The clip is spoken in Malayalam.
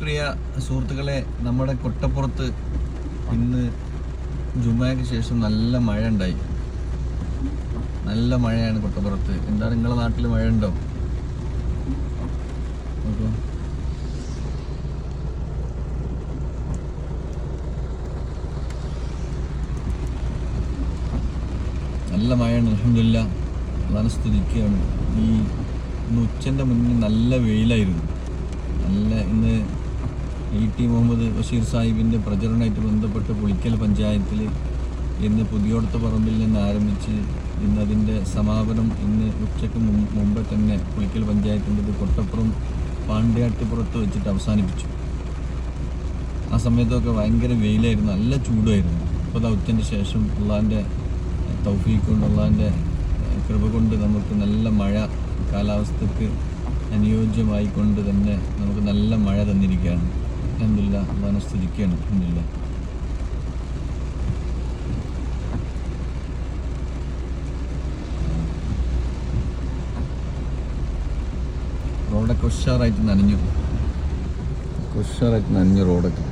പ്രിയ സുഹൃത്തുക്കളെ നമ്മുടെ കൊട്ടപ്പുറത്ത് ഇന്ന് ജുമാക്ക് ശേഷം നല്ല മഴ ഉണ്ടായി നല്ല മഴയാണ് കൊട്ടപ്പുറത്ത്. എന്താ നിങ്ങളുടെ നാട്ടിൽ മഴ ഉണ്ടോ നല്ല മഴയാണ് അലഹമില്ല അതാണ് സ്തുതിക്കുകയാണ്. ഈ ഉച്ചന്റെ മുന്നിൽ നല്ല വെയിലായിരുന്നു. നല്ല ടി മുഹമ്മദ് ബഷീർ സാഹിബിന്റെ പ്രചരണമായിട്ട് ബന്ധപ്പെട്ട് പുളിക്കൽ പഞ്ചായത്തിൽ ഇന്ന് പുതിയോടത്ത പറമ്പിൽ നിന്ന് ആരംഭിച്ച് ഇന്ന് അതിന്റെ സമാപനം ഇന്ന് ഉച്ചയ്ക്ക് മുമ്പ് തന്നെ പുളിക്കൽ പഞ്ചായത്തിന്റെ കൊട്ടപ്പുറം പാണ്ഡ്യാട്ടിപ്പുറത്ത് വെച്ചിട്ട് അവസാനിപ്പിച്ചു. ആ സമയത്തൊക്കെ ഭയങ്കര വെയിലായിരുന്നു നല്ല ചൂടായിരുന്നു. ഇപ്പോൾ ദൗത്യത്തിന്റെ ശേഷം ഉള്ളാന്റെ തൗഫീഖ് കൊണ്ട് ഉള്ളാന്റെ കൃപ കൊണ്ട് നമുക്ക് നല്ല മഴ കാലാവസ്ഥക്ക് അനുയോജ്യമായിക്കൊണ്ട് തന്നെ നമുക്ക് നല്ല മഴ തന്നിരിക്കുകയാണ്. അലഹമില്ല അള്ളാനെ സ്തുതിക്കുകയാണ്. അലഹമില്ല റോഡൊക്കെ ഉഷാറായിട്ട് നനഞ്ഞു. ഉഷാറായിട്ട് നനഞ്ഞു റോഡൊക്കെ.